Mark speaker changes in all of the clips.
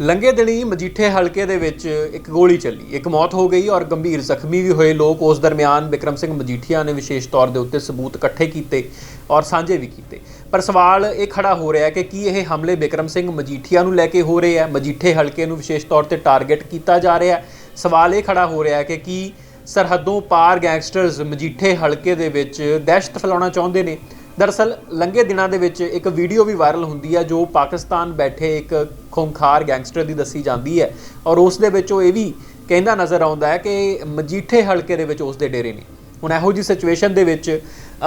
Speaker 1: ਲੰਗੇ ਦਿਨੀ ਮਜੀਠੇ ਹਲਕੇ ਦੇ ਵਿੱਚ ਇੱਕ ਗੋਲੀ ਚੱਲੀ। ਇੱਕ ਮੌਤ ਹੋ ਗਈ ਔਰ ਗੰਭੀਰ ਜ਼ਖਮੀ ਵੀ ਹੋਏ ਲੋਕ। ਉਸ ਦਰਮਿਆਨ ਵਿਕਰਮ ਸਿੰਘ ਮਜੀਠੀਆ ਨੇ ਵਿਸ਼ੇਸ਼ ਤੌਰ ਦੇ ਉੱਤੇ ਸਬੂਤ ਇਕੱਠੇ ਕੀਤੇ ਔਰ ਸਾਂਝੇ ਵੀ ਕੀਤੇ। ਪਰ ਸਵਾਲ ਇਹ ਖੜਾ ਹੋ ਰਿਹਾ ਹੈ ਕਿ ਕੀ ਇਹ ਹਮਲੇ ਵਿਕਰਮ ਸਿੰਘ ਮਜੀਠੀਆ ਨੂੰ ਲੈ ਕੇ ਹੋ ਰਹੇ ਹੈ? ਮਜੀਠੇ ਹਲਕੇ ਨੂੰ ਵਿਸ਼ੇਸ਼ ਤੌਰ ਤੇ ਟਾਰਗੇਟ ਕੀਤਾ ਜਾ ਰਿਹਾ ਹੈ? ਸਵਾਲ ਇਹ ਖੜਾ ਹੋ ਰਿਹਾ ਹੈ ਕਿ ਕੀ ਸਰਹੱਦੋਂ ਪਾਰ ਗੈਂਗਸਟਰਸ ਮਜੀਠੇ ਹਲਕੇ ਦੇ ਵਿੱਚ ਦਹਿਸ਼ਤ ਫੈਲਾਉਣਾ ਚਾਹੁੰਦੇ ਨੇ? ਦਰਅਸਲ ਲੰਘੇ ਦਿਨਾਂ ਦੇ ਵਿੱਚ ਇੱਕ ਵੀਡੀਓ ਵੀ ਵਾਇਰਲ ਹੁੰਦੀ ਹੈ ਜੋ ਪਾਕਿਸਤਾਨ ਬੈਠੇ ਇੱਕ ਖੁੰਖਾਰ ਗੈਂਗਸਟਰ ਦੀ ਦੱਸੀ ਜਾਂਦੀ ਹੈ। ਔਰ ਉਸ ਦੇ ਵਿੱਚ ਉਹ ਇਹ ਵੀ ਕਹਿੰਦਾ ਨਜ਼ਰ ਆਉਂਦਾ ਹੈ ਕਿ ਮਜੀਠੇ ਹਲਕੇ ਦੇ ਵਿੱਚ ਉਸ ਦੇ ਡੇਰੇ ਨੇ। ਹੁਣ ਇਹੋ ਜੀ ਸਿਚੁਏਸ਼ਨ ਦੇ ਵਿੱਚ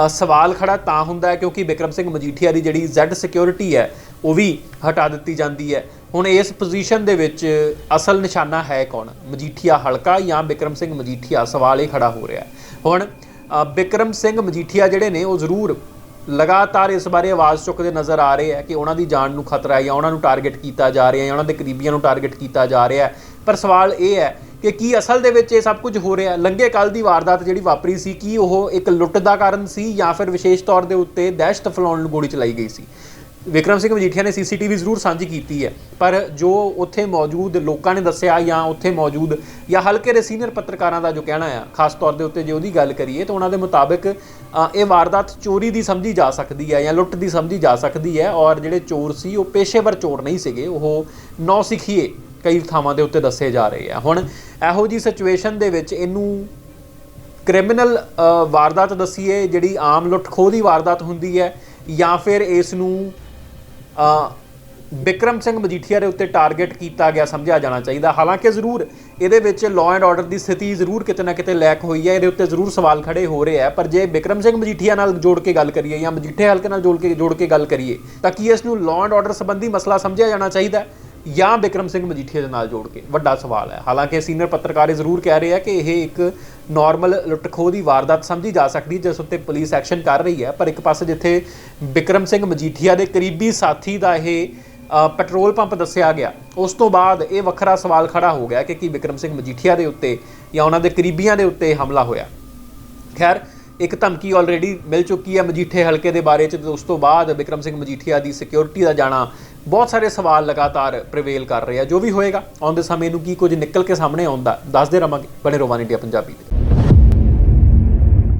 Speaker 1: ਸਵਾਲ ਖੜਾ ਤਾਂ ਹੁੰਦਾ ਹੈ ਕਿਉਂਕਿ ਵਿਕਰਮ ਸਿੰਘ ਮਜੀਠੀਆ ਦੀ ਜਿਹੜੀ Z ਸਿਕਿਉਰਿਟੀ ਹੈ ਉਹ ਵੀ ਹਟਾ ਦਿੱਤੀ ਜਾਂਦੀ ਹੈ। ਹੁਣ ਇਸ ਪੋਜੀਸ਼ਨ ਦੇ ਵਿੱਚ ਅਸਲ ਨਿਸ਼ਾਨਾ ਹੈ ਕੌਣ? ਮਜੀਠੀਆ ਹਲਕਾ ਜਾਂ ਵਿਕਰਮ ਸਿੰਘ ਮਜੀਠੀਆ? ਸਵਾਲ ਇਹ ਖੜਾ ਹੋ ਰਿਹਾ ਹੁਣ ਅ, ਵਿਕਰਮ ਸਿੰਘ ਮਜੀਠੀਆ ਜਿਹੜੇ ਨੇ ਉਹ ਜ਼ਰੂਰ ਲਗਾਤਾਰ ਇਸ ਬਾਰੇ ਆਵਾਜ਼ ਚੁੱਕਦੇ ਨਜ਼ਰ ਆ ਰਹੇ ਹੈ ਕਿ ਉਹਨਾਂ ਦੀ ਜਾਨ ਨੂੰ ਖਤਰਾ ਹੈ ਜਾਂ ਉਹਨਾਂ ਨੂੰ ਟਾਰਗੇਟ ਕੀਤਾ ਜਾ ਰਿਹਾ ਹੈ ਜਾਂ ਉਹਨਾਂ ਦੇ ਕਰੀਬੀਆਂ ਨੂੰ ਟਾਰਗੇਟ ਕੀਤਾ ਜਾ ਰਿਹਾ ਹੈ। ਪਰ ਸਵਾਲ ਇਹ ਹੈ ਕਿ ਕੀ ਅਸਲ ਦੇ ਵਿੱਚ ਇਹ ਸਭ ਕੁਝ ਹੋ ਰਿਹਾ ਹੈ? ਲੰਗੇ ਕੱਲ ਦੀ ਵਾਰਦਾਤ ਜਿਹੜੀ ਵਾਪਰੀ ਸੀ, ਕੀ ਉਹ ਇੱਕ ਲੁੱਟ ਦਾ ਕਾਰਨ ਸੀ ਜਾਂ ਫਿਰ ਵਿਸ਼ੇਸ਼ ਤੌਰ ਦੇ ਉੱਤੇ ਦਹਿਸ਼ਤ ਫੈਲਾਉਣ ਨੂੰ ਗੋਲੀ ਚਲਾਈ ਗਈ ਸੀ? ਵਿਕਰਮ ਸਿੰਘ ਮਜੀਠੀਆ ਨੇ ਸੀਸੀਟੀਵੀ ਜ਼ਰੂਰ ਸਾਂਝੀ ਕੀਤੀ ਹੈ, ਪਰ ਜੋ ਉੱਥੇ ਮੌਜੂਦ ਲੋਕਾਂ ਨੇ ਦੱਸਿਆ ਜਾਂ ਉੱਥੇ ਮੌਜੂਦ ਜਾਂ ਹਲਕੇ ਦੇ ਸੀਨੀਅਰ ਪੱਤਰਕਾਰਾਂ ਦਾ ਜੋ ਕਹਿਣਾ ਆ, ਖਾਸ ਤੌਰ ਦੇ ਉੱਤੇ ਜੇ ਉਹਦੀ ਗੱਲ ਕਰੀਏ ਤਾਂ ਉਹਨਾਂ ਦੇ ਮੁਤਾਬਕ ਇਹ ਵਾਰਦਾਤ ਚੋਰੀ ਦੀ ਸਮਝੀ ਜਾ ਸਕਦੀ ਹੈ ਜਾਂ ਲੁੱਟ ਦੀ ਸਮਝੀ ਜਾ ਸਕਦੀ ਹੈ ਔਰ ਜਿਹੜੇ ਚੋਰ ਸੀ ਉਹ ਪੇਸ਼ੇਵਰ ਚੋਰ ਨਹੀਂ ਸੀਗੇ, ਉਹ ਨੌ ਸਿੱਖੀਏ ਕਈ ਥਾਵਾਂ ਦੇ ਉੱਤੇ ਦੱਸੇ ਜਾ ਰਹੇ ਆ। ਹੁਣ ਇਹੋ ਜੀ ਸਿਚੁਏਸ਼ਨ ਦੇ ਵਿੱਚ ਇਹਨੂੰ ਕ੍ਰਿਮੀਨਲ ਵਾਰਦਾਤ ਦਸੀਏ ਜਿਹੜੀ ਆਮ ਲੁੱਟ ਖੋਹ ਦੀ ਵਾਰਦਾਤ ਹੁੰਦੀ ਹੈ ਜਾਂ ਫਿਰ ਇਸ ਨੂੰ ਬਿਕਰਮ ਸਿੰਘ ਮਜੀਠੀਆ ਦੇ ਉੱਤੇ ਟਾਰਗੇਟ ਕੀਤਾ ਗਿਆ, ਸਮਝਿਆ ਜਾਣਾ ਚਾਹੀਦਾ। ਹਾਲਾਂਕਿ ਜ਼ਰੂਰ ਇਹਦੇ ਵਿੱਚ ਲਾਅ ਐਂਡ ਆਰਡਰ ਦੀ ਸਥਿਤੀ ਜ਼ਰੂਰ ਕਿਤੇ ਨਾ ਕਿਤੇ ਲੈਕ ਹੋਈ ਹੈ, ਇਹਦੇ ਉੱਤੇ ਜ਼ਰੂਰ ਸਵਾਲ ਖੜੇ ਹੋ ਰਹੇ ਆ। ਪਰ ਜੇ ਬਿਕਰਮ ਸਿੰਘ ਮਜੀਠੀਆ ਨਾਲ ਜੋੜ ਕੇ ਗੱਲ ਕਰੀਏ ਜਾਂ ਮਜੀਠੇ ਹਲਕੇ ਨਾਲ ਜੋੜ ਕੇ ਜੋੜ ਕੇ ਗੱਲ ਕਰੀਏ, ਤਾਂ ਕੀ ਇਸ ਨੂੰ ਲਾਅ ਐਂਡ ਆਰਡਰ ਸੰਬੰਧੀ ਮਸਲਾ ਸਮਝਿਆ ਜਾਣਾ ਚਾਹੀਦਾ? ਜਾਂ ਬਿਕਰਮ ਸਿੰਘ ਮਜੀਠੀਆ ਦੇ ਨਾਲ ਜੋੜ ਕੇ? ਵੱਡਾ ਸਵਾਲ ਹੈ। ਹਾਲਾਂਕਿ ਸੀਨੀਅਰ ਪੱਤਰਕਾਰ ਇਹ ਜ਼ਰੂਰ ਕਹਿ ਰਹੇ ਆ ਕਿ ਇਹ ਇੱਕ ਨਾਰਮਲ ਲੁੱਟਖੋ ਦੀ ਵਾਰਦਾਤ ਸਮਝੀ ਜਾ ਸਕਦੀ ਜਿਸ ਉੱਤੇ ਪੁਲਿਸ ਐਕਸ਼ਨ ਕਰ ਰਹੀ ਹੈ। ਪਰ ਇੱਕ ਪਾਸੇ ਜਿੱਥੇ ਬਿਕਰਮ ਸਿੰਘ ਮਜੀਠੀਆ ਦੇ ਕਰੀਬੀ ਸਾਥੀ ਦਾ ਇਹ ਪੈਟਰੋਲ ਪੰਪ ਦੱਸਿਆ ਗਿਆ, ਉਸ ਤੋਂ ਬਾਅਦ ਇਹ ਵੱਖਰਾ ਸਵਾਲ ਖੜਾ ਹੋ ਗਿਆ ਕਿ ਕੀ ਵਿਕਰਮ ਸਿੰਘ ਮਜੀਠੀਆ ਦੇ ਉੱਤੇ ਜਾਂ ਉਹਨਾਂ ਦੇ ਕਰੀਬੀਆਂ ਦੇ ਉੱਤੇ ਹਮਲਾ ਹੋਇਆ। ਖੈਰ, ਇੱਕ ਧਮਕੀ ਆਲਰੇਡੀ ਮਿਲ ਚੁੱਕੀ ਹੈ ਮਜੀਠੇ ਹਲਕੇ ਦੇ ਬਾਰੇ ਚ, ਤੇ ਉਸ ਤੋਂ ਬਾਅਦ ਵਿਕਰਮ ਸਿੰਘ ਮਜੀਠੀਆ ਦੀ ਸਿਕਿਉਰਿਟੀ ਦਾ ਜਾਣਾ ਬਹੁਤ ਸਾਰੇ ਸਵਾਲ ਲਗਾਤਾਰ ਪ੍ਰਵੇਲ ਕਰ ਰਹੇ ਆ। ਜੋ ਵੀ ਹੋਏਗਾ ਆਉਂਦੇ ਸਮੇਂ ਨੂੰ ਕੀ ਕੁਝ ਨਿਕਲ ਕੇ ਸਾਹਮਣੇ ਆਉਂਦਾ, ਦੱਸਦੇ ਰਵਾਂਗੇ। ਬਣੇ ਰੋਵਾਨ ਇੰਡੀਆ ਪੰਜਾਬੀ ਦੇ